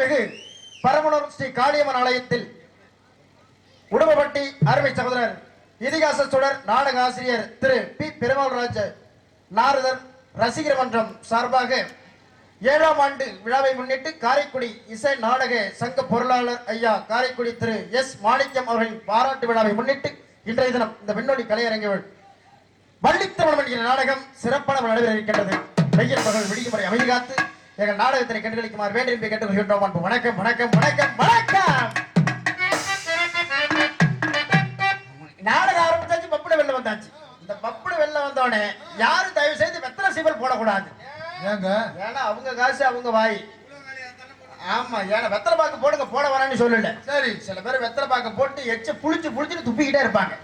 அருள்மிகு பரமனூர் ஸ்ரீ காளியம்மன் ஆலயத்தில் உடுமப்பட்டி அருமை சகோதரர் இதிகாச சுடர் நாடக ஆசிரியர் திரு பி. பெருமாள்ராஜ நாரதர் ரசிகர் மன்றம் சார்பாக ஏழாம் ஆண்டு விழாவை முன்னிட்டு காரைக்குடி இசை நாடக சங்க பொருளாளர் ஐயா காரைக்குடி திரு எஸ். மாணிக்கம் அவர்களின் பாராட்டு விழாவை முன்னிட்டு இன்றைய தினம் இந்த விண்ணொலி கலையரங்குகள் வள்ளித்தமிழ் என்கிற நாடகம் சிறப்பான நடைபெற இருக்கின்றது. வெயில் பகல் விடியும் வரை அமைதி காத்து எங்கள் நாடகத்தினை கண்டுகளிக்குமாறு வேண்டும் என்று கேட்டுக்கொள்கின்றோம். அன்பு வணக்கம் வணக்கம் வணக்கம் வணக்கம். நாடகம் ஆரம்பிச்சாச்சு பப்புட வெளில வந்தாச்சு. இந்த பப்புட வெளில வந்தோடனே யாரும் தயவு செய்து வெத்தலை சீவல் போடக்கூடாது. ஏங்க? ஏன்னா அவங்க காசு அவங்க வாய். ஆமா ஏன்னா வெத்தலை பாக்கு போடுங்க போட வரான்னு சொல்லல. சரி. சில பேர் வெத்தலை பாக்க போட்டு எச்ச புளிச்சு புளிச்சுட்டு துப்பிக்கிட்டே இருப்பாங்க.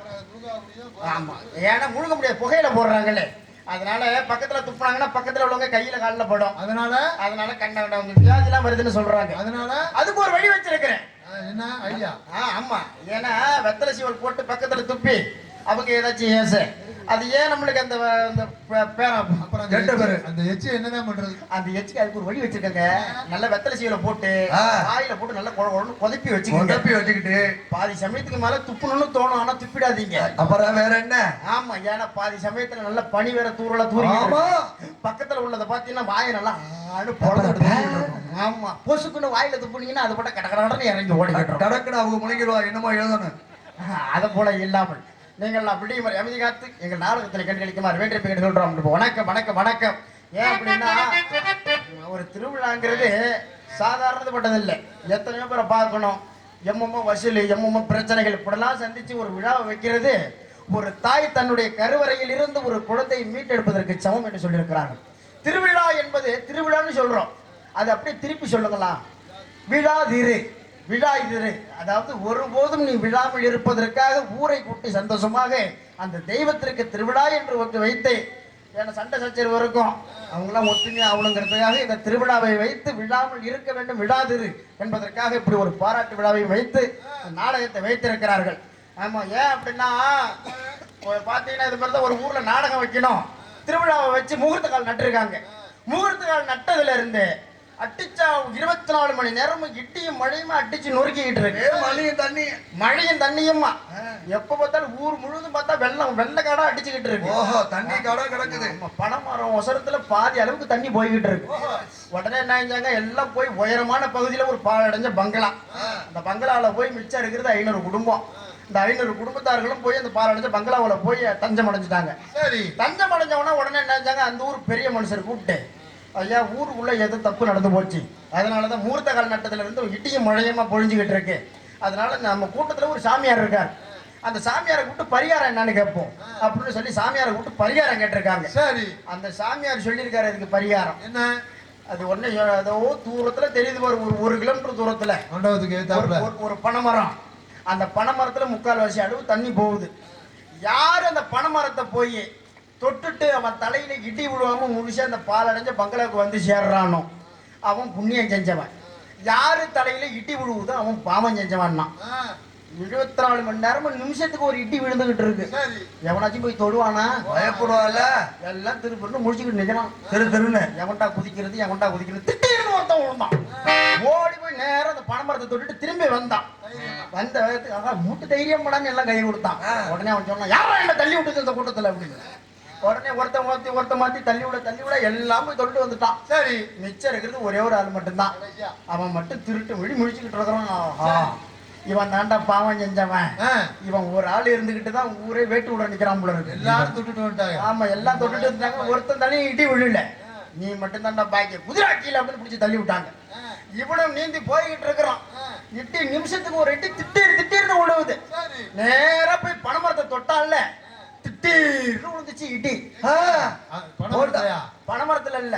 ஆமா ஏன்னா முழுங்க முடியாது புகையில போடுறாங்களே. அதனால பக்கத்துல துப்புனாங்கன்னா பக்கத்துல உள்ளவங்க கையில கால்ல படும். அதனால? அதனால கண்ட கண்ட வியாதி எல்லாம் வருதுன்னு சொல்றாங்க. அதனால? அதுக்கு ஒரு வழி வச்சிருக்கிறேன். என்ன? ஐடியா? ஆ, ஆமா. ஏன்னா வெத்தலை சீவல் போட்டு பக்கத்துல துப்பி அவங்க ஏதாச்சும் ஏச. அது ஏன் நம்மளுக்கு அந்த அந்த பே- பேரம் அப்புறம் கெட்ட பேரு எச்சி- அந்த எச்சி என்னதான் பண்றது? அந்த எச்சுக்கு அதுக்கு ஒரு வழி வச்சிருக்கங்க. நல்ல வெத்தலை சீவலை போட்டு ஆ. வாயில போட்டு நல்லா குழ குழன்னு கொதப்பி வச்சுக்கோங்க உடப்பி வச்சுக்கிட்டு. பாதி சமயத்துக்கு மேல துப்புணும்னு தோணும் ஆனா துப்பிடாதீங்க. அப்புறம் வேற என்ன? ஆமா ஏன்னா பாதி சமயத்துல நல்ல பனி வேற தூரல தூரி. பக்கத்துல உள்ளத பாத்தீங்கன்னா வாயை நல்லா ஆடு பொழந்து ஆமா. பொசுக்குன்னு வாயில துப்புனீங்கன்னா அது போட்ட கட கடன்னு இறங்கி ஓடிக்கிட்டு டடக்குன்னு அவங்க முழுங்கிடுவா என்னமோ எழுதணும் அதை போல இல்லாமல் நீங்கள் அப்படியே மாதிரி அமைதி காத்து எங்கள் நாடகத்தில் கண்டுகளிக்குமாறு வேண்டிய பேர் சொல்றோம். வணக்கம் வணக்கம் வணக்கம். ஏன் அப்படின்னா ஒரு திருவிழாங்கிறது சாதாரணப்பட்டதில்லை எத்தனையோ பேரை பார்க்கணும். எம்மம்மோ வசூல் எம்மம்மோ பிரச்சனைகள் இப்படிலாம் சந்திச்சு ஒரு விழாவை வைக்கிறது. ஒரு தாய் தன்னுடைய கருவறையில் இருந்து ஒரு குழந்தையை மீட்டெடுப்பதற்கு சமம் என்று சொல்லியிருக்கிறார்கள். திருவிழா என்பது திருவிழான்னு சொல்றோம். அது அப்படியே திருப்பி சொல்லுங்களா விழா திரு. விழா திரு அதாவது ஒருபோதும் நீ விழாமல் இருப்பதற்காக ஊரை கூட்டி சந்தோஷமாக அந்த தெய்வத்திற்கு திருவிழா என்று ஒன்று வைத்து. ஏன்னா சண்டை சச்சரவு இருக்கும். அவங்களாம் ஒற்றுமையாக ஆகணுங்கிறதுக்காக இந்த திருவிழாவை வைத்து விழாமல் இருக்க வேண்டும். விழாதிரு என்பதற்காக இப்படி ஒரு பாராட்டு விழாவை வைத்து நாடகத்தை வைத்திருக்கிறார்கள். ஆமா ஏன் அப்படின்னா பார்த்தீங்கன்னா இது மாதிரி தான் ஒரு ஊர்ல நாடகம் வைக்கணும். திருவிழாவை வச்சு முகூர்த்த கால் நட்டிருக்காங்க. முகூர்த்த கால் நட்டதுல அடிச்சா இருபத்தி நாலு மணி நேரமும் இட்டியும் மழையுமா அடிச்சு நொறுக்கிக்கிட்டு இருக்கு. மழையும் தண்ணி மழையும் தண்ணியுமா எப்ப பார்த்தாலும் ஊர் முழுதும் பார்த்தா வெள்ளம் வெள்ளக்காடா அடிச்சுக்கிட்டு இருக்கு. ஓஹோ தண்ணி கடை கிடக்குது. நம்ம பனைமரம் ஒசரத்துல பாதி அளவுக்கு தண்ணி போய்கிட்டு இருக்கு. உடனே என்ன செஞ்சாங்க எல்லாம் போய் உயரமான பகுதியில ஒரு பாழடைஞ்ச பங்களா. அந்த பங்களால போய் மிச்சம் இருக்கிறது ஐநூறு குடும்பம். இந்த ஐநூறு குடும்பத்தார்களும் போய் அந்த பாழடைஞ்ச பங்களாவுல போய் தஞ்சம் அடைஞ்சிட்டாங்க சரி. தஞ்சம் அடைஞ்சவனா உடனே என்ன செஞ்சாங்க அந்த ஊர் பெரிய மனுஷர் கூப்பிட்டு ஐயா ஊருக்குள்ள எது தப்பு நடந்து போச்சு. அதனாலதான் மூர்த்த கால் நட்டத்துல இருந்து இட்டியும் மழையுமா பொழிஞ்சுக்கிட்டு இருக்கு. அதனால நம்ம கூட்டத்துல ஒரு சாமியார் இருக்கார். அந்த சாமியாரை கூப்பிட்டு பரிகாரம் என்னன்னு கேட்போம். அப்படின்னு சொல்லி சாமியாரை கூப்பிட்டு பரிகாரம் கேட்டிருக்காங்க. சரி. அந்த சாமியார் சொல்லியிருக்காரு இதுக்கு பரிகாரம். என்ன? அது ஒண்ணு ஏதோ தூரத்துல தெரியுது பாரு ஒரு ஒரு கிலோமீட்டர் தூரத்துல. மண்டபத்துக்கு ஒரு பனைமரம். அந்த பனைமரத்துல முக்கால் வருஷம் அளவு தண்ணி போகுது. யார் அந்த பனைமரத்தை போய் தொட்டுட்டு அவன் தலையில இடி விழுவாம முழுசா அந்த பாலடைஞ்ச பங்களாவுக்கு வந்து சேர்றானோ? அவன் புண்ணியம் செஞ்சவன். யாரு தலையில இடி விழுவுதோ அவன் பாவம் செஞ்சவன் ஆ, இருபத்தி நாலு மணி நேரமும் நிமிஷத்துக்கு ஒரு இடி விழுந்துகிட்டு இருக்கு. எவனாச்சும் போய் தொடுவானா? பயப்படுவாள்ல எல்லாம் திருப்பி முடிச்சுக்கிட்டு நிற்கிறான் திரு திருன்னு. எவன்டா குதிக்கிறது எவன்டா குதிக்கிறது? திடீர்னு ஒருத்தன் விழுந்தான். ஓடி போய் நேரா அந்த பனைமரத்தை தொட்டுட்டு திரும்பி வந்தான். வந்த வேகத்துக்கு அவன் மூட்டு தைரியம் படாம எல்லாம் கை கொடுத்தான். உடனே அவன் சொன்னான் யாரா என்ன தள்ளி விட்டுது இந்த கூட்டத்துல? அப்படின்னு. உடனே ஒருத்தன் மாத்தி ஒருத்தன் மாத்தி தள்ளி விட தள்ளி விட எல்லாம் போய் தொட்டு வந்துட்டான். சரி மிச்சம் இருக்கிறது ஒரே ஒரு ஆள் மட்டும்தான். அவன் மட்டும் திருட்டு விழி முழிச்சுக்கிட்டு இருக்கிறான். ஆஹா. இவன் தாண்டா பாவம் செஞ்சவன். இவன் ஒரு ஆள் இருந்துகிட்டு தான் ஊரே வேட்டு விட நிக்கிறான் போல இருக்கு. எல்லாரும் தொட்டுட்டு வந்துட்டாங்க. ஆமா எல்லாம் தொட்டுட்டு இருந்தாங்க. ஒருத்தன் தண்ணி இடி விழல. நீ மட்டும் தான்டா பாக்கி. குதிரை கீழே அப்படின்னு பிடிச்சி தள்ளி விட்டாங்க. இவனும் நீந்தி போய்கிட்டு இருக்கிறான். இட்டி நிமிஷத்துக்கு ஒரு இட்டி திட்டீர் திட்டீர்னு விழுவுது நேரா போய் பனைமரத்தை தொட்டான்ல. திட்டீர்னு விழுந்துச்சு இடி? பனைமரத்துல இல்ல.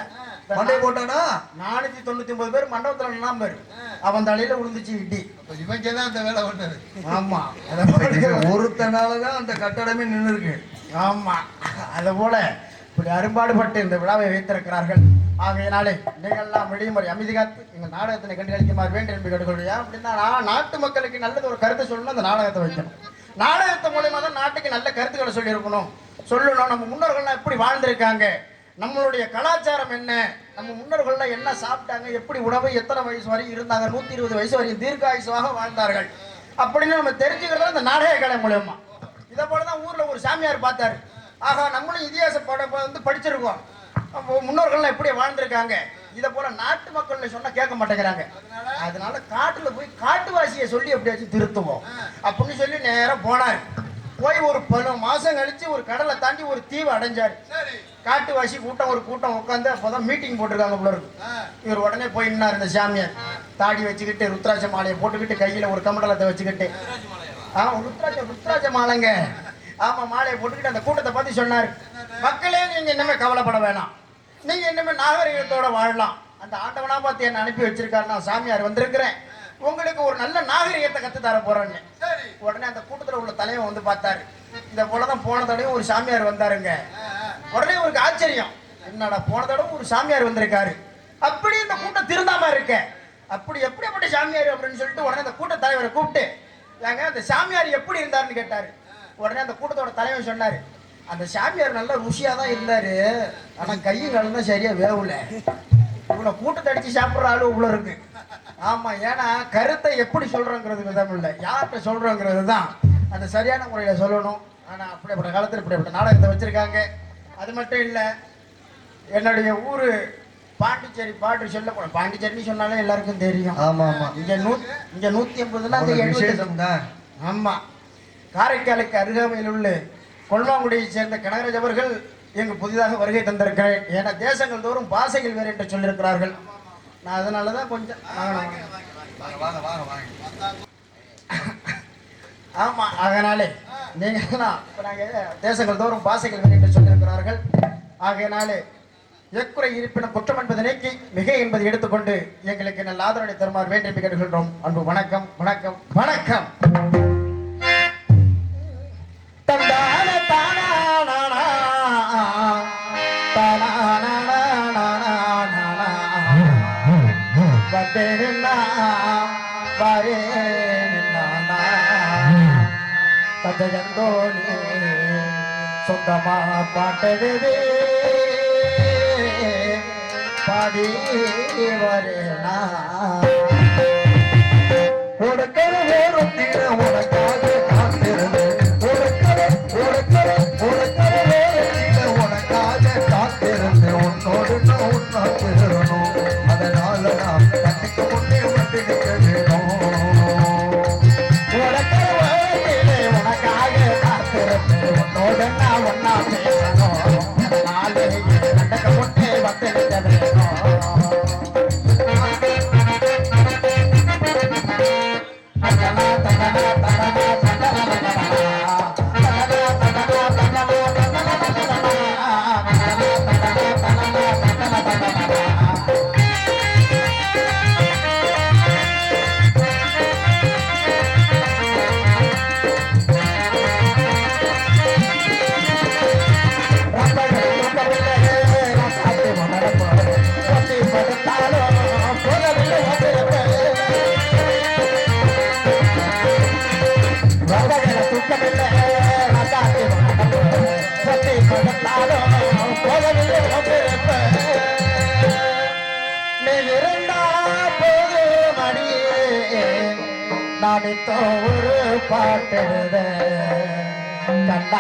மண்டை போட்டானா? நானூத்தி தொண்ணூத்தி ஒன்பது பேர் மண்டபத்துல நின்னாம பேரு அவன் தலையில விழுந்துச்சு இடி இவங்க தான் அந்த வேலை பண்ணது ஆமா. ஒருத்தனாலதான் அந்த கட்டடமே நின்னு இருக்கு ஆமா. அது போல இப்படி அரும்பாடுபட்டு இந்த விழாவை வைத்திருக்கிறார்கள். ஆகையினாலே நீங்கள்லாம் வெளியுமறை அமைதி காத்து எங்கள் நாடகத்தினை கண்டுகளிக்குமாறு வேண்டும் என்று கேட்டுக்கொள்வியா அப்படின்னா நான் நாட்டு மக்களுக்கு நல்லது ஒரு கருத்தை சொல்லணும் அந்த நாடகத்தை வைக்கணும். நாடகத்தை மூலயமா தான் நாட்டுக்கு நல்ல கருத்துக்களை சொல்லியிருக்கணும். சொல்லணும் நம்ம முன்னோர்கள்லாம் எப்படி வாழ்ந்திருக்காங்க? நம்மளுடைய கலாச்சாரம் என்ன? நம்ம முன்னோர்கள்லாம் என்ன சாப்பிட்டாங்க? எப்படி உணவு எத்தனை வயசு வரையும் இருந்தாங்க? நூத்தி இருபது வயசு வரையும் தீர்க்காயுசமாக வாழ்ந்தார்கள். அப்படின்னு நம்ம தெரிஞ்சுக்கிறதா இந்த நாடக கலை மூலயமா. இதை போல தான் ஊர்ல ஒரு சாமியார் பார்த்தாரு. ஆகா நம்மளும் இதிகாச படம் வந்து படிச்சிருக்கோம். முன்னோர்கள்லாம் எப்படி வாழ்ந்திருக்காங்க? இதை போல நாட்டு மக்கள் சொன்னா கேட்க மாட்டேங்கிறாங்க. அதனால? காட்டுல போய் காட்டுவாசியை சொல்லி எப்படியாச்சும் திருத்துவோம். அப்படின்னு சொல்லி நேரா போனாரு. போய் ஒரு பல மாசம் கழிச்சு ஒரு கடலை தாண்டி ஒரு தீவு அடைஞ்சாரு. சரி. காட்டுவாசி கூட்டம் ஒரு கூட்டம் உட்காந்து அப்போதான் மீட்டிங் போட்டிருக்காங்க போல இருக்கு. இவர் உடனே போய் நின்னார் இந்த சாமியார் தாடி வச்சுக்கிட்டு ருத்ராட்ச மாலையை போட்டுக்கிட்டு கையில ஒரு கமண்டலத்தை வச்சுக்கிட்டு. ஆ ருத்ராட்ச ருத்ராட்ச மாலைங்க. ஆமா மாலையை போட்டுக்கிட்டு அந்த கூட்டத்தை பத்தி சொன்னாரு. மக்களே நீங்க இனிமே கவலைப்பட வேணாம். நீங்க இனிமே நாகரிகத்தோட வாழலாம். அந்த ஆண்டவனா பார்த்து என்ன அனுப்பி வச்சிருக்காரு. நான் சாமியார் வந்திருக்கிறேன். உங்களுக்கு ஒரு நல்ல நாகரிகத்தை கத்து தர போறேன்னு. சரி. உடனே அந்த கூட்டத்துல உள்ள தலைவன் வந்து பார்த்தாரு. இந்த போலதான் போன தடவை ஒரு சாமியார் வந்தாருங்க. உடனே ஒரு ஆச்சரியம். என்னடா போன தடவை ஒரு சாமியார் வந்திருக்காரு. அப்படி இந்த கூட்டம் திருந்தாம இருக்க. அப்படி எப்படிப்பட்ட சாமியார் அப்படின்னு சொல்லிட்டு உடனே அந்த கூட்ட தலைவரை கூப்பிட்டு ஏங்க அந்த சாமியார் எப்படி இருந்தாருன்னு கேட்டாரு. உடனே அந்த கூட்டத்தோட தலைவன் சொன்னாரு அந்த சாமியார் நல்ல ருசியா தான் இருந்தாரு. ஆனா கையும் காலம் தான் சரியா வேவல. இவ்வளவு கூட்டத்தை அடிச்சு சாப்பிடுற ஆளு இவ்வளவு இருக்கு. ஆமா ஏன்னா கருத்தை எப்படி சொல்றோங்கிறது விதம் இல்லை யார்கிட்ட சொல்றோங்கிறது தான் அந்த சரியான முறையில சொல்லணும். ஆனா அப்படிப்பட்ட காலத்தில் இப்படிப்பட்ட நாடகத்தை வச்சிருக்காங்க. அது மட்டும் இல்ல என்னுடைய ஊரு பாண்டிச்சேரி பாட்டு சொல்லக்கூடாது பாண்டிச்சேரின்னு சொன்னாலே எல்லாருக்கும் தெரியும். ஆமா ஆமா. இங்க நூ இங்க நூத்தி எண்பதுன்னா ஆமா. காரைக்காலுக்கு அருகாமையில் உள்ள கொல்வாங்குடியைச் சேர்ந்த கனகராஜ் அவர்கள் எங்கு புதிதாக வருகை தந்திருக்கிறேன். ஏன்னா தேசங்கள் தோறும் பாசைகள் வேறு என்று சொல்லியிருக்கிறார்கள். நான் அதனால தான் கொஞ்சம் வாங்கணும். வாங்க வாங்க வாங்க வாங்க ஆமா அதனாலே நீங்க இப்போ நாங்கள் தேசங்கள் தோறும் பாசைகள் வேறு என்று சொல்லியிருக்கிறார்கள். ஆகையினாலே எக்குறை இருப்பினும் குற்றம் என்பதை நீக்கி மிக என்பதை எடுத்துக்கொண்டு எங்களுக்கு நல்ல ஆதரவை தருமாறு வேண்டி கேட்டுக்கொள்கிறோம் அன்பு வணக்கம் வணக்கம் வணக்கம். கதையந்தோனி சொந்தமா பாட்டது பாடி வரேனா உனக்கு ஓரத்தில உனக்காக காத்திருந்தேன்.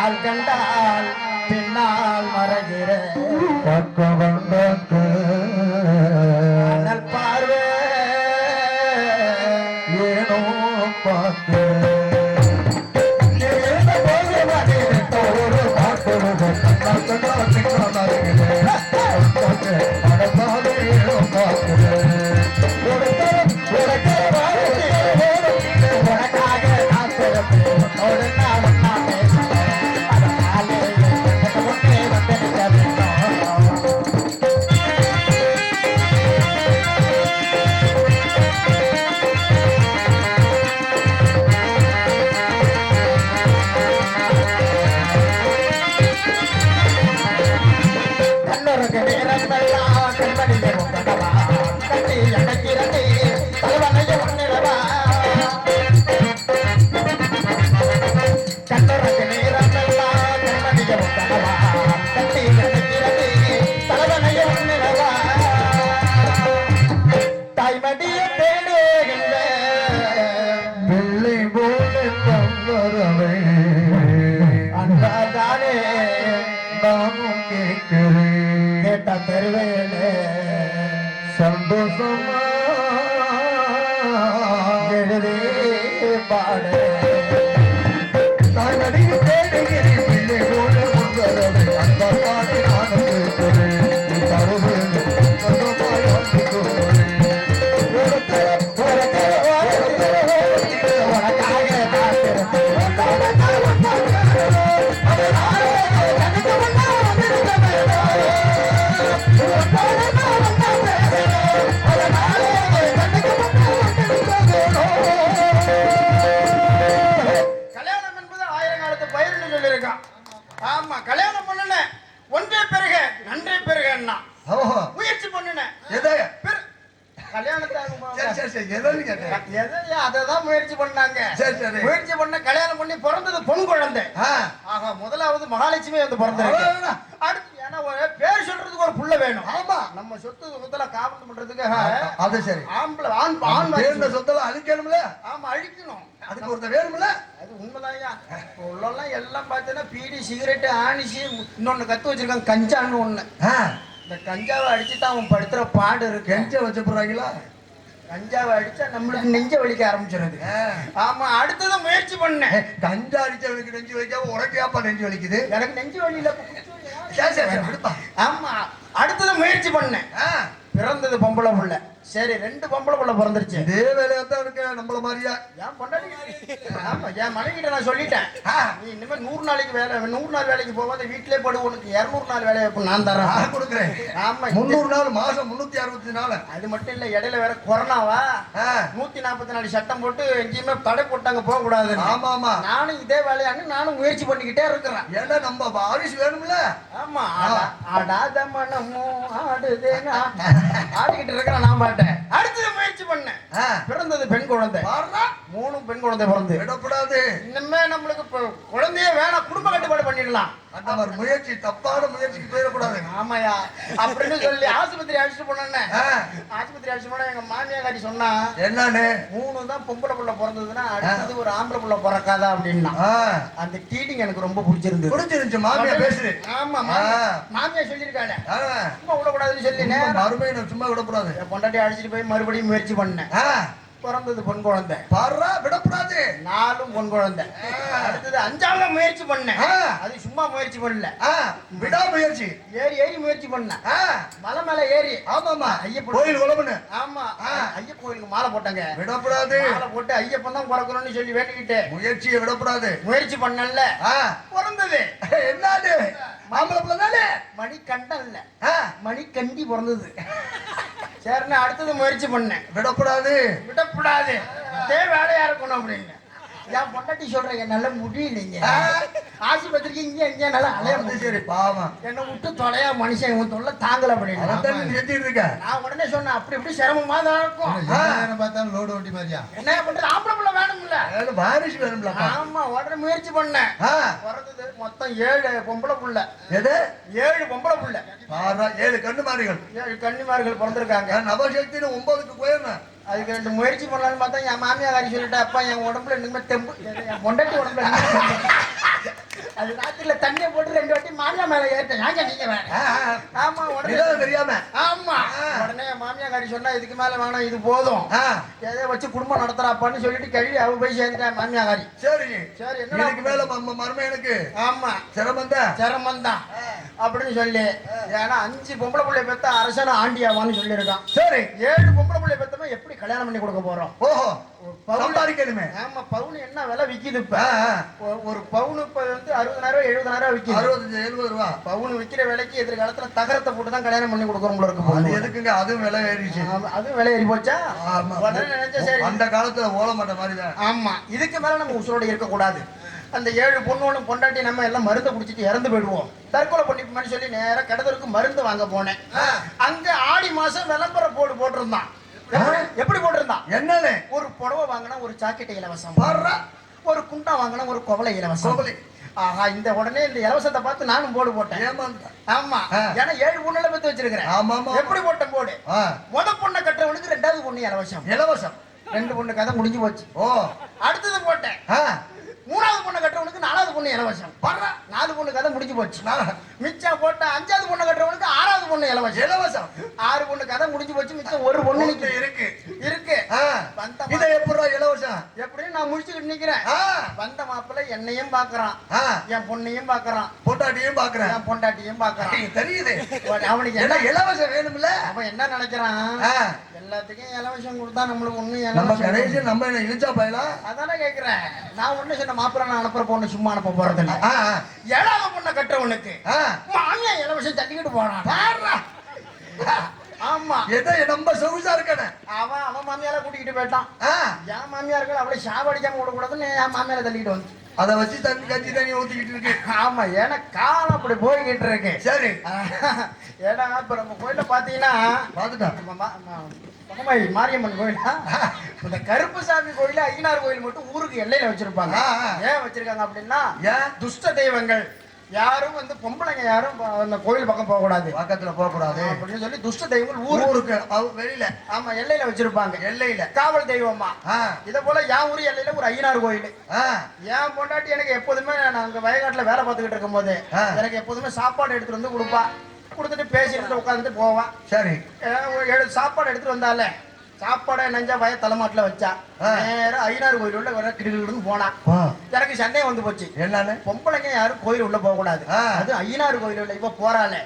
கண்டால் கண்டால் பின்னால் மறைகிற பக்கம் வந்தாக்கு தாய்மடிய தேடுகின்ற வெள்ளை போல தவறவே. அன்றாதானே நாமும் கேட்கிறேன். கேட்ட தெருவேலே சந்தோஷமா எழுதி பாடு. தேடுகிறேன். பிள்ளை போல தவறவே. அந்த பாட்டு அது சரி. ஆம்பளை ஆண் ஆண் வாரிசு. சொத்தெல்லாம் அழிக்கணும்ல ஆமா அழிக்கணும். அதுக்கு ஒருத்தர் வேணும்ல? அது உண்மைதான்யா இப்போ உள்ளெல்லாம் எல்லாம் பார்த்தீங்கன்னா பீடி சிகரெட்டு ஆணிச்சு இன்னொன்னு கத்து வச்சிருக்காங்க கஞ்சான்னு ஒண்ணு. இந்த கஞ்சாவை அடிச்சுட்டு அவன் படுத்துற பாடு இருக்கு. கெஞ்ச வச்சு போறாங்களா கஞ்சாவை அடிச்சா நம்மளுக்கு நெஞ்ச வலிக்க ஆரம்பிச்சிருது. ஆமா அடுத்தது முயற்சி பண்ணேன் கஞ்சா அடிச்சவனுக்கு நெஞ்சு வைக்காம உனக்கு ஏப்பா நெஞ்சு வலிக்குது? எனக்கு நெஞ்சு வலியில ஆமா அடுத்தது முயற்சி பண்ணேன் பிறந்தது பொம்பளை புள்ள. சரி ரெண்டு பொம்பளை புள்ள பிறந்துருச்சு. இதே வேலையா தான் இருக்கு நம்மள மாதிரியா? என் பொண்டாட்டி ஆமா என் மனைவிட்ட நான் சொல்லிட்டேன். ஆ, நீ இனிமே நூறு நாளைக்கு வேலை நூறு நாள் வேலைக்கு போகாத வீட்டிலே படு உனக்கு இருநூறு நாள் வேலையை இப்ப நான் தரேன் நான் கொடுக்குறேன். ஆமா முந்நூறு நாள் மாசம் முன்னூத்தி அறுபத்தி நாலு. அது மட்டும் இல்ல இடையில வேற கொரோனாவா? ஆ, நூத்தி நாற்பத்தி நாலு சட்டம் போட்டு எங்கேயுமே தடை போட்டாங்க போக கூடாது ஆமா ஆமா. நானும் இதே வேலையான்னு நானும் முயற்சி பண்ணிக்கிட்டே இருக்கிறேன். ஏன்னா நம்ம வாரிசு வேணும்ல? ஆமா ஆடா- ஆடாத மனமும் ஆடுதேனா ஆடிக்கிட்டு இருக்கிறேன் நான் பாட்டேன் அடுத்தது முயற்சி பண்ணேன். பிறந்தது பெண் குழந்தை. மூணு பெண் குழந்தை பிறந்து. விடக்கூடாது இன்னுமே நம்மளுக்கு குழந்தையே வேணாம். குடும்ப கட்டுப்பாடு பண்ணிடலாம். அந்த மாதிரி முயற்சி தப்பான முயற்சிக்கு போயிடக்கூடாது. ஆமாயா. அப்படின்னு சொல்லி ஆஸ்பத்திரி அழைச்சிட்டு போனேன் ஆ, ஆஸ்பத்திரி அழைச்சிட்டு போனா எங்க மாமியா காட்டி சொன்னா என்னன்னு? மூணு தான் பொம்பளை புள்ள பிறந்ததுன்னா அடுத்தது ஒரு ஆம்பளை புள்ள பிறக்காதா? அப்படின்னா. அந்த டீடிங் எனக்கு ரொம்ப பிடிச்சிருந்தது. புடிச்சிருந்துச்சு மாமியா பேசுது. ஆமா. மாமியா- சொல்லியிருக்காங்க சும்மா விடக்கூடாதுன்னு சொல்லி நான் சும்மா விடக்கூடாது. பொண்டாட்டி அழைச்சிட்டு போய் மறுபடியும் முயற்சி பண்ணேன். பிறந்தது பொன் குழந்தை. பாருடா விடக்கூடாது நாலும் பொன் குழந்தை. அடுத்தது அஞ்சாவது முயற்சி பண்ணேன். அது சும்மா முயற்சி பண்ணல. ஆ, விடாமுயற்சி ஏறி ஏறி முயற்சி பண்ணேன். மலை மேல ஏறி. ஆமாமா ஐயப்பன் கோயில் குழம்புன்னு ஆமா. ஐயப்பன் கோயிலுக்கு மாலை போட்டாங்க. விடக்கூடாது மாலை போட்டு ஐயப்பன் தான் பிறக்கணும்னு சொல்லி வேண்டிக்கிட்டு. முயற்சியை விடக்கூடாது முயற்சி பண்ணல பிறந்தது. என்னது? மாம்பழ பிள்ளை தானே மணிக்கண்டன் இல்ல மணிக்கண்டி பிறந்தது. சரிண்ணா அடுத்தது முயற்சி பண்ணேன் விடக்கூடாது. விடக்கூடாது. அதே வேலையா இருக்கணும் அப்படின்னு. என் பொண்டாட்டி சொல்றேன் என்னால முடியலைங்க. ஆஸ்பத்திரிக்கு இங்க இங்க என்னால அலைய சரி பாவம். என்னை விட்டு தொலையா மனுஷன் உன் தொல்லை தாங்கல நீ செஞ்சுட்டு இருக்க. நான் உடனே சொன்னேன் அப்படி இப்படி சிரமமா தான் இருக்கும். பார்த்தாலும் லோடு வண்டி மாதிரியா? என்ன பண்றது? ஆம்பளை பிள்ளை வேணும்ல. ஏழு வாரிசு வேணும்லப்பா. ஆமா உடனே முயற்சி பண்ணேன். பிறந்தது மொத்தம் ஏழு பொம்பளை புள்ள. எது? ஏழு பொம்பளை புள்ள. ஏழு கண்ணுமாரிகள் ஏழு கன்னிமார்கள் பிறந்திருக்காங்க. நவசக்தின்னு ஒன்பதுக்கு போயிருந்தேன் அதுக்கு ரெண்டு முயற்சி பண்ணலான்னு பார்த்தா என் மாமியார் சொல்லிட்டு அப்பா என் உடம்புல இனிமே தெம்பு என் மொண்டட்டி உடம்புல அது ராத்திரில தண்ணியை போட்டு ரெண்டு வாட்டி மாமியா மேல ஏறிட்டேன். ஏங்க நீங்க ஆ, ஆமா உடனே தெரியாம. ஆமா. உடனே என் மாமியாரி சொன்னா இதுக்கு மேல வேணாம் இது போதும். எதை வச்சு குடும்பம் நடத்துறாப்பான்னு சொல்லிட்டு கழுவி அவ போய் சேர்ந்துட்டேன் மாமியாரி சரி. சரி என்ன இதுக்கு மேல நம்ம மருமையனுக்கு ஆமா. சிரமம் தான். சிரமம் தான். அப்படின்னு சொல்லி ஏன்னா அஞ்சு பொம்பளை பிள்ளை பெத்த அரசன ஆண்டியாவான்னு சொல்லியிருக்கான். சரி. ஏழு பொம்பளை பிள்ளை பெத்தவன் எப்படி கல்யாணம் பண்ணி கொடுக்க போறோம்? ஓஹோ. பவுன் சம்பாதிக்கணுமே. ஆமா பவுன் என்ன விலை விக்குது இப்ப? ஒரு பவுன் இப்ப வந்து அறுபதாயிரம் எழுபதாயிரம் விக்குது. அறுபத்தஞ்சு எழுபது ரூபா. பவுன் விக்கிற விலைக்கு எதிர்காலத்துல தகரத்தை போட்டு தான் கல்யாணம் பண்ணி கொடுக்குறோம் போல இருக்கு அது. எதுக்குங்க? அதுவும் விலை ஏறிச்சு அதுவும் விலை ஏறி போச்சா? அந்த காலத்துல ஓல மாட்ட மாதிரி தான் ஆமா. இதுக்கு மேல நம்ம உசுரோட இருக்கக்கூடாது. அந்த ஏழு பொண்ணுகளும் பொண்டாட்டி நம்ம எல்லாம் மருந்தை குடிச்சிட்டு இறந்து போயிடுவோம். தற்கொலை பண்ணிப்போம்னு சொல்லி நேரா கடத்தருக்கு மருந்து வாங்க போனேன். அங்க ஆடி மாசம் விளம்பர போர்டு போட்டிருந்தான். எப்படி- போட்டிருந்தான்? என்னன்னு ஒரு புடவை வாங்கினா ஒரு ஜாக்கெட் இலவசம். ஒரு குண்டா வாங்கினா ஒரு குவளை இலவசம். ஆஹா இந்த உடனே இந்த இலவசத்தை பார்த்து நானும் போர்டு போட்டேன். ஆமா. ஏன்னா ஏழு பொண்ணுல பத்தி வச்சிருக்கிறேன். ஆமா ஆமா எப்படி போட்டேன் போர்டு ஆ, முத பொண்ணை கட்டுறவனுக்கு ரெண்டாவது பொண்ணு இலவசம். இலவசம். ரெண்டு பொண்ணு கதை முடிஞ்சு போச்சு. ஓ. அடுத்தது போட்டேன். மூணாவது பொண்ணை கட்டுறவனுக்கு நாலாவது பொண்ணு இலவசம். பர்றா நாலு பொண்ணு கதை முடிஞ்சு போச்சு. மிச்சம் போட்ட அஞ்சாவது பொண்ணை கட்டுறவனுக்கு ஆறாவது பொண்ணு இலவசம். இலவசம். ஆறு பொண்ணு கதை முடிஞ்சு போச்சு. மிச்சம் ஒரு பொண்ணு. இருக்கு. இதை எப்படா இலவசம் எப்படியும் நான் முடிச்சுக்கிட்டு நிக்கிறேன். வந்த மாப்பிள்ளை என்னையும் பாக்குறான். என் பொண்ணையும் பாக்குறான் பொட்டாட்டியும் பாக்குறேன் என் பொண்டாட்டியும் பாக்குறான் தெரியுது. அவனுக்கு என்ன இலவசம் வேணும்ல? அவன் என்ன நினைக்கிறான். எல்லாத்துக்கும் இலவசம் கொடுத்தா நம்மளுக்கு ஒண்ணும் நம்ம கடைசி நம்ம என்ன இழுச்சா பயலாம் அதானே கேக்குறேன். நான் ஒண்ணு சொன்ன மாப்பிள்ளை நான் அனுப்புற பொண்ணு சும்மா அனுப்ப போறது இல்ல. ஏழாவது பொண்ணை கட்டுறவனுக்கு. மாமியா இலவசம் தட்டிக்கிட்டு போனான். ஆமா. எதை நம்ம சொகுசா இருக்கனே. அவன் அவன் மாமியார கூட்டிக்கிட்டு போயிட்டான். என் மாமியார்கள் அவளை சாவடிக்காம விடக்கூடாதுன்னு என் மாமியார தள்ளிட்டு வந்து அத வச்சு தண்ணி கஞ்சி தண்ணி ஊத்திக்கிட்டு இருக்கு. ஆமா ஏன்னா காலம் அப்படி போய்கிட்டு இருக்கு. சரி. ஏன்னா இப்ப நம்ம கோயில பாத்தீங்கன்னா பாத்துட்டா நம்ம மா- மா- மகமாயி மாரியம்மன் கோயிலா. இந்த கருப்புசாமி கோயில ஐயனார் கோயில் மட்டும் ஊருக்கு எல்லையில வச்சிருப்பாங்க. ஏன் வச்சிருக்காங்க அப்படின்னா ஏன்? துஷ்ட தெய்வங்கள். யாரும் வந்து பொம்பளைங்க யாரும் அந்த கோயில் பக்கம் போக கூடாது பக்கத்துல போக கூடாது அப்படின்னு சொல்லி துஷ்ட தெய்வங்கள் ஊருக்கு ஊருக்கு வெளியில. ஆமா எல்லையில வச்சிருப்பாங்க. எல்லையில. காவல் தெய்வமா? இத போல என் ஊர் எல்லையில ஒரு ஐயனார் கோயில். என் பொண்டாட்டி எனக்கு எப்போதுமே நான் அங்க வயக்காட்டுல வேலை பார்த்துக்கிட்டு இருக்கும் போது. எனக்கு எப்போதுமே சாப்பாடு எடுத்துட்டு வந்து கொடுப்பா. கொடுத்துட்டு பேசிட்டு உட்காந்துட்டு போவான் சரி. ஏன் ஒரு ஏழு சாப்பாடு எடுத்துட்டு வந்தால சாப்பாடை நெஞ்சா வய தலைமாட்டில் வச்சா. நேரம் ஐயனார் கோயில் உள்ள வர கிடுகிடுன்னு போனான். எனக்கு சந்தேகம் வந்து போச்சு. என்னன்னு? பொம்பளைங்க யாரும் கோயில் உள்ள போக கூடாது. அது ஐயனார் கோயில் உள்ள இப்ப போறாளே.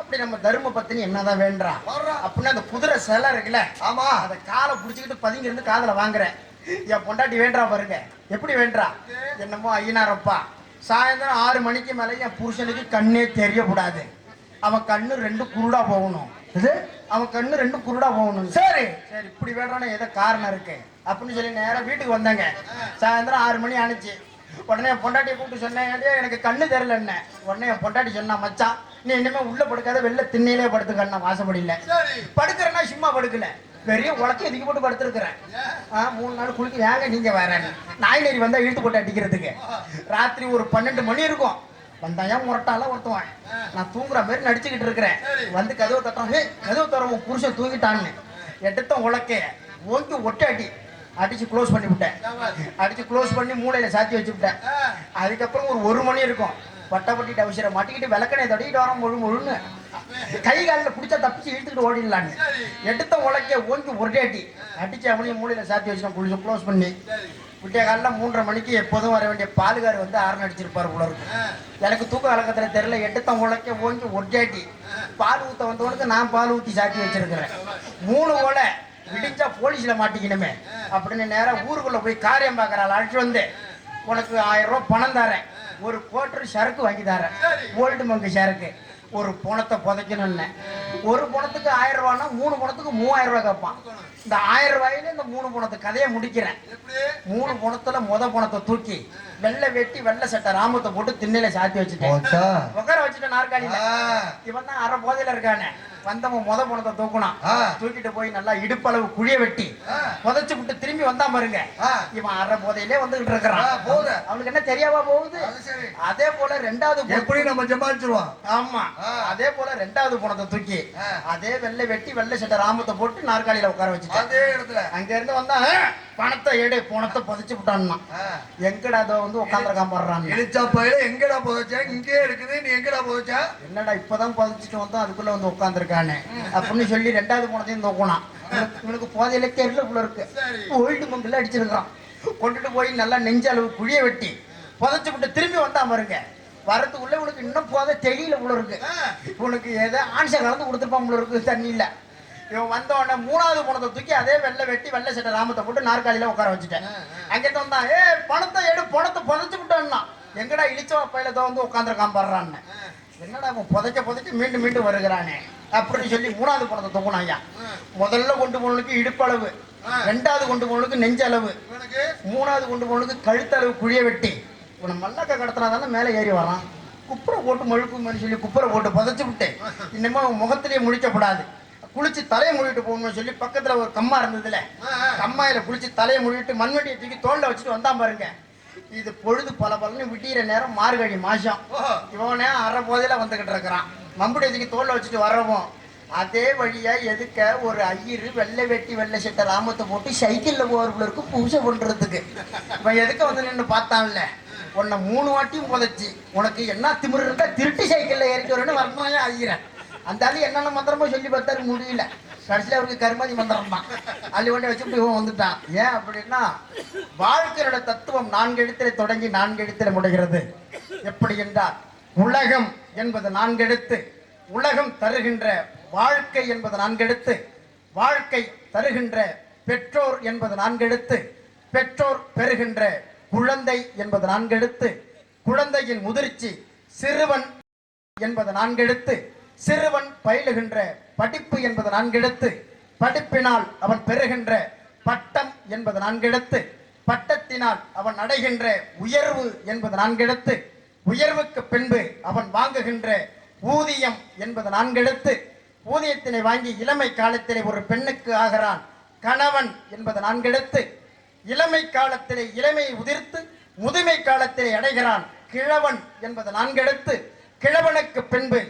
அப்படி நம்ம தர்ம பத்தினி என்னதான் வேண்டா வர்றா. அப்படின்னு அந்த குதிரை சிலை இருக்குல்ல ஆமா. அதை காலை புடிச்சுக்கிட்டு பதுங்கி இருந்து காதுல வாங்குறேன். என் பொண்டாட்டி வேண்டா பாருங்க. எப்படி வேண்டா என்னமோ ஐயனாரப்பா. சாயந்தரம் ஆறு மணிக்கு மேல என் புருஷனுக்கு கண்ணே தெரியக்கூடாது. அவன் கண்ணு ரெண்டு குருடா போகணும். இது? அவன் கண்ணு ரெண்டு குருடா போகணும். சரி சரி இப்படி வேண்டான ஏதோ காரணம் இருக்கு. அப்படின்னு சொல்லி நேரா வீட்டுக்கு வந்தாங்க. சாயந்தரம் ஆறு மணி ஆனிச்சு உடனே என் பொண்டாட்டியை கூப்பிட்டு சொன்னேன் "ஏடியே, எனக்கு கண்ணு தெரியல என்ன உடனே என் பொண்டாட்டி சொன்னா மச்சான் நீ இனிமே உள்ள படுக்காத வெளில திண்ணையிலே படுத்துக்கண்ணா வாசப்படியில படுக்கிறேன்னா சும்மா படுக்கல. பெரிய உலக்கைய எதுக்கு போட்டு படுத்திருக்கிறேன். ஆ மூணு நாள் குளிக்க ஏங்க நீங்க வேற? நாய் நெறி வந்தா இழுத்து போட்டு அடிக்கிறதுக்கு. ராத்திரி ஒரு பன்னெண்டு மணி இருக்கும். வந்தாயா? முரட்டால ஒருத்தவன். நான் தூங்குற மாதிரி நடிச்சுக்கிட்டு இருக்கிறேன். வந்து கதவை தட்டான் "ஏய், கதவு தர உன் புருஷன் தூங்கிட்டான்னு. எடுத்த உலக்கைய ஓங்கி ஒட்டை அடி அடிச்சு க்ளோஸ் பண்ணி விட்டேன். அடிச்சு க்ளோஸ் பண்ணி மூளையில சாத்தி வச்சு விட்டேன். அதுக்கப்புறம் ஒரு ஒரு மணி இருக்கும். பட்டப்பட்டி டவுசரை மாட்டிக்கிட்டு விளக்கணை தடிக்கிட்டு வரோம் முழு முழுன்னு. கை காலில் பிடிச்சா தப்பிச்சு இழுத்துக்கிட்டு ஓடிடலான்னு. எடுத்த உலக்கைய ஓங்கி ஒரே அடி அடிச்சு அவனையும் மூளையில சாத்தி வச்சுட்டேன் குளிச்சு க்ளோஸ் பண்ணி. விட்டிய காலில் மூன்றரை மணிக்கு எப்போதும் வர வேண்டிய பாலுகார் வந்து ஆறு அடிச்சிருப்பாரு போல இருக்கு. எனக்கு தூக்க கலக்கத்துல தெரியல எடுத்த உலக்க ஓங்கி ஒட்டியாட்டி. பால் ஊத்த வந்தவனுக்கு நான் பால் ஊத்தி சாத்தி வச்சிருக்கிறேன். மூணு ஓலை விடிஞ்சா போலீஸ்ல மாட்டிக்கணுமே. அப்படின்னு நேரா ஊருக்குள்ள போய் காரியம் பார்க்கறாள். அழைச்சு வந்து உனக்கு ஆயிரம் ரூபாய் பணம் தரேன். ஒரு கோட்டர் சரக்கு வாங்கி தரேன். ஓல்டு மங்கு சரக்கு. ஒரு பணத்தை புதைக்கணும்னு ஒரு பணத்துக்கு ஆயிரம் ரூபான்னா மூணு பணத்துக்கு மூவாயிரம் ரூபாய் கேட்பான். இந்த ஆயிரம் ரூபாயில இந்த மூணு பணத்து கதையை முடிக்கிறேன். மூணு பணத்துல முத பணத்தை தூக்கி வெள்ளை வெட்டி வெள்ளை சட்டை ராமத்தை போட்டு திண்ணையில சாத்தி வச்சுட்டேன். உட்கார வச்சுட்டேன் நாற்காலியில. இவன் தான் அரை போதையில இருக்கானே. வந்தவன் முத பணத்தை தூக்குனான். தூக்கிட்டு போய் நல்லா இடுப்பளவு குழிய வெட்டி. புதைச்சு விட்டு திரும்பி வந்தான் பாருங்க. இவன் அரை போதையிலே வந்துகிட்டு இருக்கிறான். அவனுக்கு என்ன தெரியாவா போகுது? அது போல ரெண்டாவது எப்படி நம்ம சமாளிச்சிருவோம் ஆமா. அதே போல ரெண்டாவது பணத்தை தூக்கி. அதே வெள்ளை வெட்டி வெள்ளை சட்டை ராமத்தை போட்டு நாற்காலியில உட்கார வச்சுட்டேன். அதே இடத்துல. அங்க இருந்து வந்தா "ஆ, பணத்தை எடு பணத்தை புதைச்சு விட்டான்னா. எங்கடா அதோ வந்து உட்காந்துருக்கான் போடுறான் இழிச்சா பயில எங்கடா புதைச்ச? இங்கே இருக்குது நீ எங்கடா புதைச்ச? என்னடா இப்பதான் புதைச்சிட்டு வந்தோம் அதுக்குள்ள வந்து உட்காந்துருக்கானே அப்படின்னு சொல்லி ரெண்டாவது பணத்தையும் தூக்குனான். இவனுக்கு- போதையில தெரியல உள்ள இருக்கு. ஓல்டு மங்கில் அடிச்சிருக்கான். கொண்டுட்டு போய் நல்லா நெஞ்ச அளவு குழிய வெட்டி புதைச்சு விட்டு திரும்பி வந்தான் பாருங்க. வரதுக்குள்ள இவனுக்கு இன்னும் போதை தெரியல உள்ள இருக்கு. இவனுக்கு ஏதோ ஆன்சர் கலந்து கொடுத்துருப்பான் உள்ள இருக்கு தண்ணியில. இவன் வந்த உடனே மூணாவது பணத்தை தூக்கி அதே வெள்ளை வெட்டி வெள்ளை சட்டை ராமத்தை போட்டு நாற்காலியில உட்கார வச்சுட்டேன். அங்கிட்ட வந்தான் ஏ பணத்தை எடு பணத்தை புதைச்சு விட்டான்னா எங்கடா இழிச்சவா பையில தான் வந்து உட்காந்துருக்கான் பாடுறான்னு என்னடா அவன் புதைக்க புதைச்சு மீண்டும் மீண்டும் வருகிறானே. அப்படின்னு சொல்லி மூணாவது பணத்தை தூக்கணும் ஐயா. முதல்ல கொண்டு போனவனுக்கு இடுப்பளவு ரெண்டாவது கொண்டு போனவனுக்கு நெஞ்சளவு மூணாவது கொண்டு போனவனுக்கு கழுத்தளவு குழிய வெட்டி உன மல்லக்க கடத்தினா தானே மேலே ஏறி வரான் குப்புரை போட்டு மழுக்குமேனு சொல்லி குப்புரை போட்டு புதைச்சு விட்டு இன்னமும் அவன் முகத்திலேயே முடிக்கப்படாது குளிச்சு தலையை முழுவிட்டு போகணும்னு சொல்லி பக்கத்துல ஒரு கம்மா இருந்ததுல. கம்மாயில குளிச்சு தலையை முழுவிட்டு மண்வெட்டியை தூக்கி தோல்ல வச்சுட்டு வந்தான் பாருங்க. இது பொழுது பல பலன்னு விட்டியிற நேரம் மார்கழி மாசம். இவனே அரை போதையில வந்துகிட்டு இருக்கிறான். மம்புடி தூக்கி தோல்ல வச்சுட்டு வர்றவும் அதே வழியா எதுக்க ஒரு ஐயரு வெள்ளை வெட்டி வெள்ளை சட்டை ராமத்தை போட்டு சைக்கிள்ல போறவங்களுக்கு பூஜை பண்றதுக்கு. இவன் எதுக்க வந்து நின்று பார்த்தான்ல. உன்னை மூணு வாட்டியும் புதைச்சி. உனக்கு என்ன திமிரு இருக்கா திருட்டு சைக்கிள்ல ஏறிட்டு வரேன்னு வரணும் ஐயரன் அந்த ஆளு என்னென்ன மந்திரமோ சொல்லி பார்த்தாரு முடியல. கடைசியில் அவருக்கு கருமதி மந்திரம் தான் அள்ளி கொண்டு வச்சுட்டு இவன் வந்துட்டான் ஏன் அப்படின்னா வாழ்க்கையோட தத்துவம் நான்கு எழுத்திலே தொடங்கி நான்கு எழுத்திலே முடிகிறது. எப்படி என்றால் உலகம் என்பது நான்கு எழுத்து. உலகம் தருகின்ற வாழ்க்கை என்பது நான்கு எழுத்து. வாழ்க்கை தருகின்ற பெற்றோர் என்பது நான்கெடுத்து பெற்றோர் பெறுகின்ற குழந்தை என்பது நான்கெடுத்து குழந்தையின் முதிர்ச்சி சிறுவன் என்பது நான்கெடுத்து சிறுவன் பயிலுகின்ற படிப்பு என்பது நான்கெடுத்து படிப்பினால் அவன் பெறுகின்ற பட்டம் என்பது நான்கெடுத்து பட்டத்தினால் அவன் அடைகின்ற உயர்வு என்பது நான்கெடுத்து உயர்வுக்கு பின்பு அவன் வாங்குகின்ற ஊதியம் என்பது நான்கெடுத்து ஊதியத்தினை வாங்கி இளமை காலத்திலே ஒரு பெண்ணுக்கு ஆகிறான் கணவன் என்பது நான்கெடுத்து இளமை காலத்திலே இளமையை உதிர்த்து முதுமை காலத்திலே அடைகிறான் கிழவன் என்பது நான்கெடுத்து கிழவனுக்கு பின்பு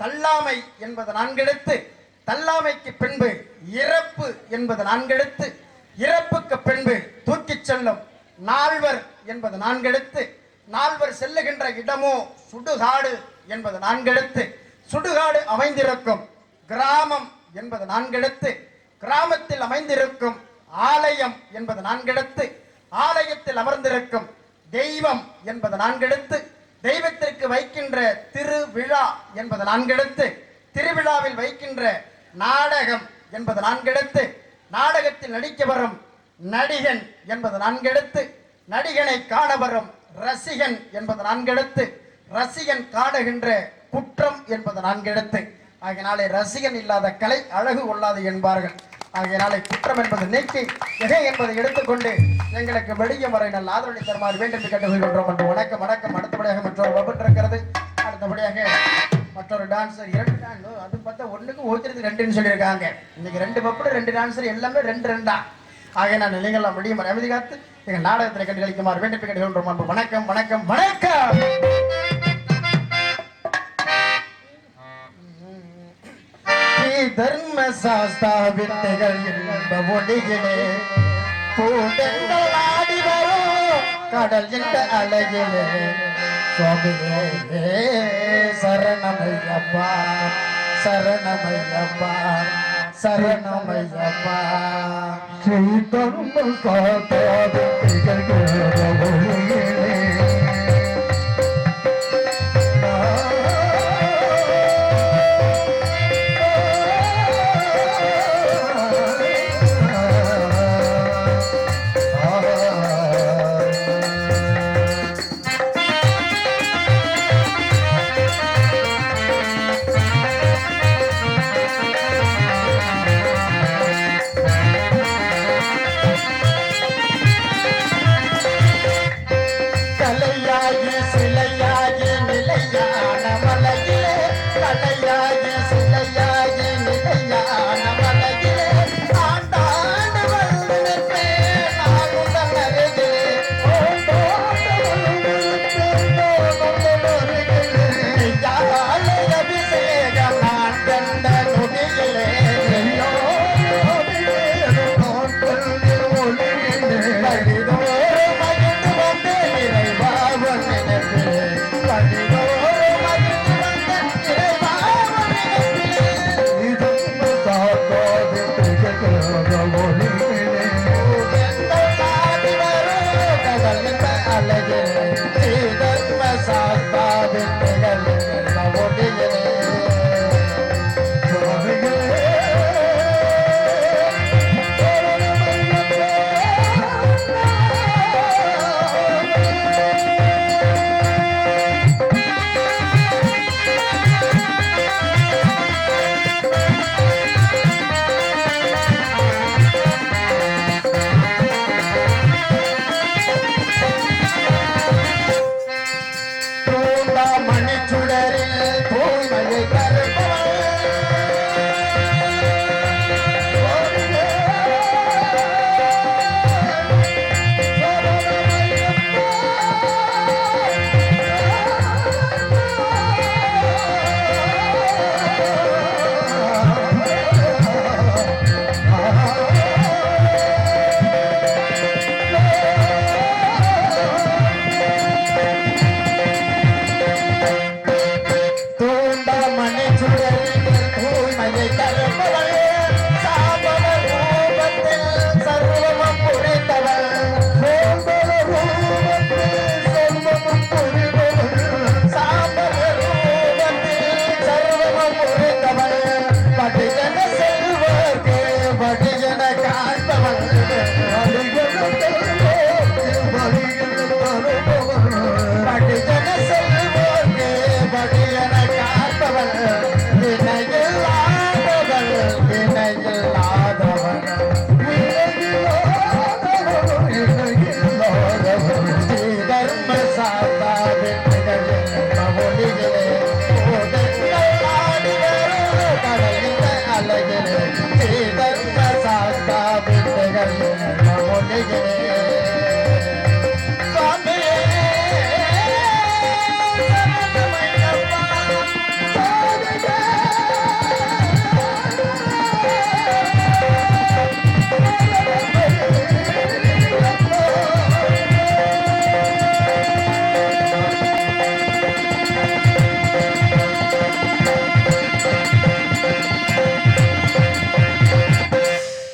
தள்ளாமை என்பது நான்கெடுத்து தள்ளாமைக்கு பின்பு இறப்பு என்பது நான்கெடுத்து இறப்புக்கு பின்பு தூக்கிச் செல்லும் நால்வர் என்பது நான்கெடுத்து நால்வர் செல்லுகின்ற இடமோ சுடுகாடு என்பது நான்கெடுத்து சுடுகாடு அமைந்திருக்கும் கிராமம் என்பது நான்கெடுத்து கிராமத்தில் அமைந்திருக்கும் ஆலயம் என்பது நான்கெடுத்து ஆலயத்தில் அமர்ந்திருக்கும் தெய்வம் என்பது நான்கெடுத்து தெய்வத்திற்கு வைக்கின்ற திருவிழா என்பது நான்கெடுத்து திருவிழாவில் வைக்கின்ற நாடகம் என்பது நான்கெடுத்து நாடகத்தில் நடிக்க வரும் நடிகன் என்பது நான்கெடுத்து நடிகனை காண வரும் ரசிகன் என்பது நான்கெடுத்து ரசிகன் காடுகின்ற குற்றம் என்பது நான்கெடுத்து ஆகினாலே ரசிகன் இல்லாத கலை அழகு கொள்ளாது என்பார்கள். ஆகையினாலே குற்றம் என்பது நீக்கி எகை என்பதை எடுத்துக்கொண்டு எங்களுக்கு வெளியே வரை நல்ல ஆதரவு தருமாறு வேண்டும் என்று கேட்டுக்கொள்கின்றோம் என்று வணக்கம் வணக்கம். அடுத்தபடியாக மற்றொரு வகுப்பு இருக்கிறது. அடுத்தபடியாக மற்றொரு டான்ஸர் இரண்டு டான்ஸ் அது பார்த்தா ஒண்ணுக்கு ஒருத்தருக்கு ரெண்டுன்னு சொல்லியிருக்காங்க. இன்னைக்கு ரெண்டு பப்பு ரெண்டு டான்ஸர் எல்லாமே ரெண்டு ரெண்டா. ஆக நான் நீங்கள் முடியும் அமைதி காத்து எங்கள் நாடகத்தில் கண்டு கழிக்குமாறு வேண்டும் என்று வணக்கம் வணக்கம் வணக்கம். தர்ம சாஸ்தா வித்தைகள் இன்ப ஒளிகளே பூண்டெங்கள் ஆடி வரும். கடல் என்ற அழகிலே. சுவாமியே சரணமையப்பா சரணமையப்பா சரணமையப்பா. ஸ்ரீ தர்ம சாத்தாது திகழ்கிற